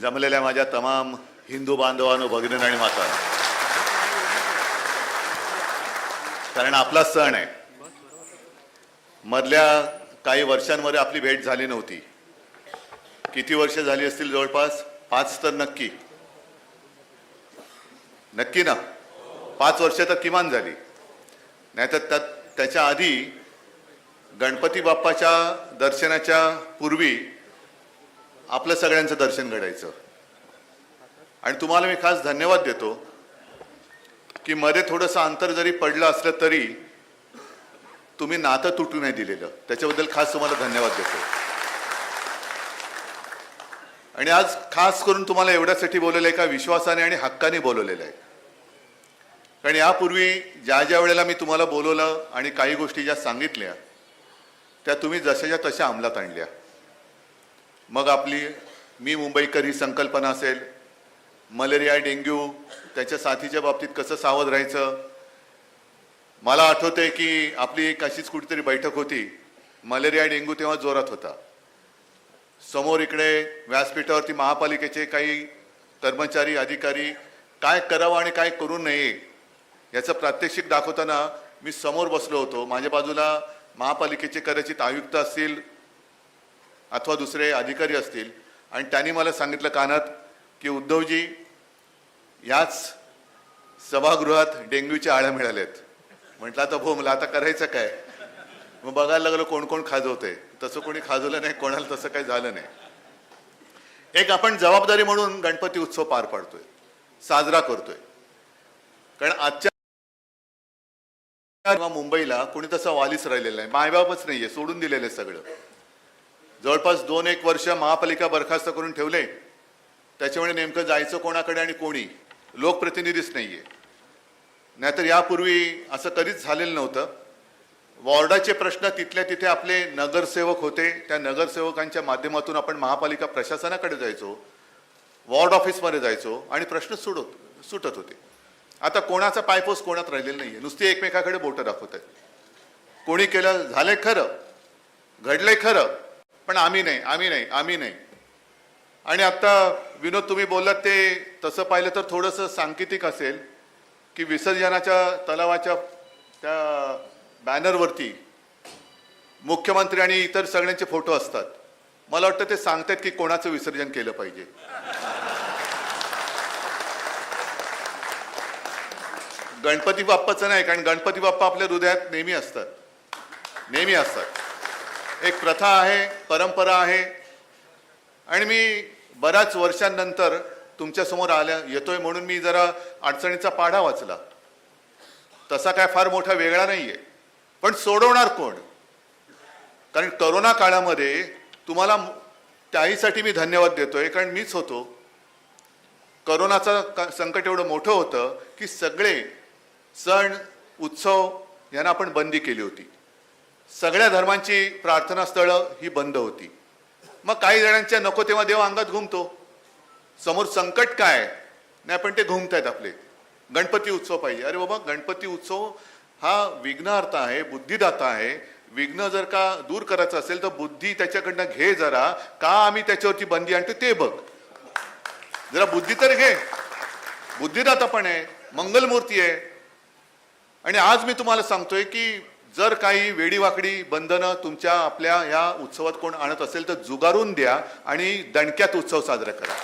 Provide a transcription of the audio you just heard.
जमलेल्या माझ्या तमाम हिंदू बांधवांनो भगिनी आणि माता कारण आपला सण आहे. मधल्या काही वर्षांमध्ये आपली भेट झाली नव्हती. किती वर्ष झाली असतील जवळपास? पाच तर नक्की. नक्की ना? पाच वर्ष तर किमान झाली. नाहीतर त्यात त्याच्या आधी गणपती बाप्पाच्या दर्शनाच्या पूर्वी आपलं सगळ्यांचं दर्शन घडायचं. आणि तुम्हाला मी खास धन्यवाद देतो की मध्ये थोडंसं अंतर जरी पडलं असलं तरी तुम्ही नातं तुटू नाही दिलेलं. त्याच्याबद्दल खास तुम्हाला धन्यवाद देतो. आणि आज खास करून तुम्हाला एवढ्यासाठी बोललेलं आहे का विश्वासाने आणि हक्काने बोलवलेलं आहे. कारण यापूर्वी ज्या ज्या वेळेला मी तुम्हाला बोलवलं आणि काही गोष्टी ज्या सांगितल्या त्या तुम्ही जशाच्या तशा अंमलात आणल्या. मग आपली मी मुंबईकर ही संकल्पना असेल मलेरिया डेंग्यू त्याच्या साथीच्या बाबतीत कसं सावध राहायचं? मला आठवतंय की आपली एक अशीच कुठेतरी बैठक होती. मलेरिया डेंग्यू तेव्हा जोरात होता. समोर इकडे व्यासपीठावरती महापालिकेचे काही कर्मचारी अधिकारी काय करावं आणि काय करू नये याचं प्रात्यक्षिक दाखवताना मी समोर बसलो होतो. माझ्या बाजूला महापालिकेचे कदाचित आयुक्त असतील अथवा दुसरे अधिकारी असतील. आणि त्यांनी मला सांगितलं कानात की उद्धवजी याच सभागृहात डेंग्यूच्या आळ्या मिळाल्यात. म्हटलं आता भो मला आता करायचं काय? मग बघायला लागलो कोण कोण खाजवतंय. तसं कोणी खाजवलं नाही कोणाला तसं काही झालं नाही. एक आपण जबाबदारी म्हणून गणपती उत्सव पार पाडतोय. साजरा करतोय. कारण आजच्या मुंबईला कोणी तसा वालीच राहिलेला नाही. मायबापच नाहीये सोडून दिलेलं आहे सगळं. जवळपास दोन एक वर्ष महापालिका बरखास्त करून ठेवले. त्याच्यामुळे नेमकं जायचं कोणाकडे आणि कोणी? लोकप्रतिनिधीच नाही आहे नाहीतर यापूर्वी असं कधीच झालेलं नव्हतं. वॉर्डाचे प्रश्न तिथल्या तिथे आपले नगरसेवक होते. त्या नगरसेवकांच्या माध्यमातून आपण महापालिका प्रशासनाकडे जायचो वॉर्ड ऑफिसमध्ये जायचो आणि प्रश्न सुटत सुटत होते. आता कोणाचा पायपोस कोणात राहिलेला आहे नुसती एकमेकाकडे बोटं दाखवत आहेत कोणी केलं झालंय खरं. घडलंय खरं. पण आम्ही नाही आम्ही नाही आम्ही नाही. आणि आता विनोद तुम्ही बोललात ते तसं पाहिलं तर थोडंसं सांकेतिक असेल की विसर्जनाच्या तलावाच्या त्या बॅनरवरती मुख्यमंत्री आणि इतर सगळ्यांचे फोटो असतात. मला वाटतं ते सांगतात की कोणाचं विसर्जन केलं पाहिजे. गणपती बाप्पाचं नाही कारण गणपती बाप्पा आपल्या हृदयात नेहमी असतात. नेहमी असतात. एक प्रथा आहे परंपरा आहे. आणि मी बऱ्याच वर्षांनंतर तुमच्यासमोर आल्या येतोय म्हणून मी जरा अडचणीचा पाढा वाचला. तसा काय फार मोठा वेगळा नाही आहे पण सोडवणार कोण? कारण करोना काळामध्ये तुम्हाला त्याहीसाठी मी धन्यवाद देतोय कारण मीच होतो. करोनाचं संकट एवढं मोठं होतं की सगळे सण उत्सव यांना आपण बंदी केली होती. सगळ्या धर्मांची प्रार्थना स्थळं ही बंद होती. मग काही जणांच्या नको तेव्हा देव अंगात घुमतो. समोर संकट काय? नाही पण ते घुमतायत आपले. गणपती उत्सव पाहिजे. अरे बाबा गणपती उत्सव हा विघ्नार्थ आहे बुद्धिदाता आहे. विघ्न जर का दूर करायचं असेल तर बुद्धी त्याच्याकडनं घे जरा. का आम्ही त्याच्यावरती बंदी आणतो ते बघ. जरा बुद्धी तर घे. बुद्धिदाता पण आहे मंगलमूर्ती आहे. आणि आज मी तुम्हाला सांगतोय की जर काही वेडीवाकडी बंधनं तुमच्या आपल्या या उत्सवात कोण आणत असेल तर जुगारून द्या आणि दणक्यात उत्सव साजरा करा.